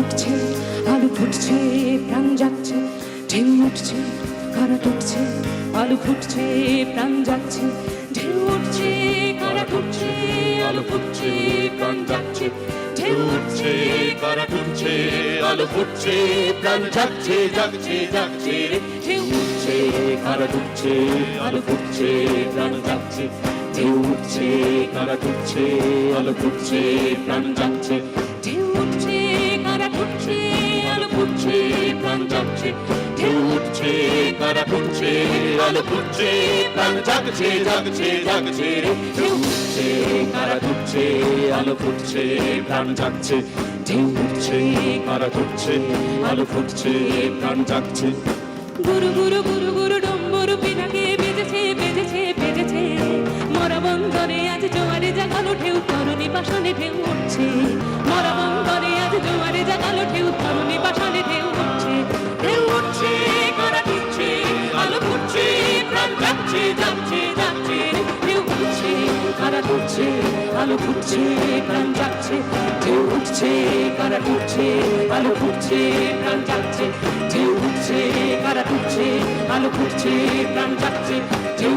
উঠছে আলু ফুটছে, প্রাণ যাচ্ছে, ঢেউ উঠছে, কারা উঠছে আলু ফুটছে, প্রাণ যাচ্ছে, ঢেউ উঠছে, কারা উঠছে আলু ফুটছে, প্রাণ যাচ্ছে, ঢেউ উঠছে, কারা টুটছে আলো ফুটছে, প্রাণ যাচ্ছে জাগছে রে। ঢেউ উঠছে, কারা টুটছে আলো ফুটছে, প্রাণ যাচ্ছে, ঢেউ উঠছে, কারা টুটছে আলো ফুটছে, প্রাণ যাচ্ছে। ফুটছে, প্রাণ জাগছে গুরু গুরু গুরু মরা আজ জোয়ারে জাগালো ঢেউ তরুণী পাশনে ঢেউ উঠছে। মরা আজ জোয়ারে জাগালো ঢেউ তরুণী পাশনে প্রাণ যাচ্ছে যাচ্ছে। ঢেউ উঠছে, কারা ঘুরছে, আলো ফুটছে প্রাণ যাচ্ছে ঢেউ উঠছে, কারা ঘুরছে, আলো ফুটছে প্রাণ যাচ্ছে ঢেউ উঠছে, কারা ঘুরছে, আলো ফুটছে প্রাণ যাচ্ছে ঢেউ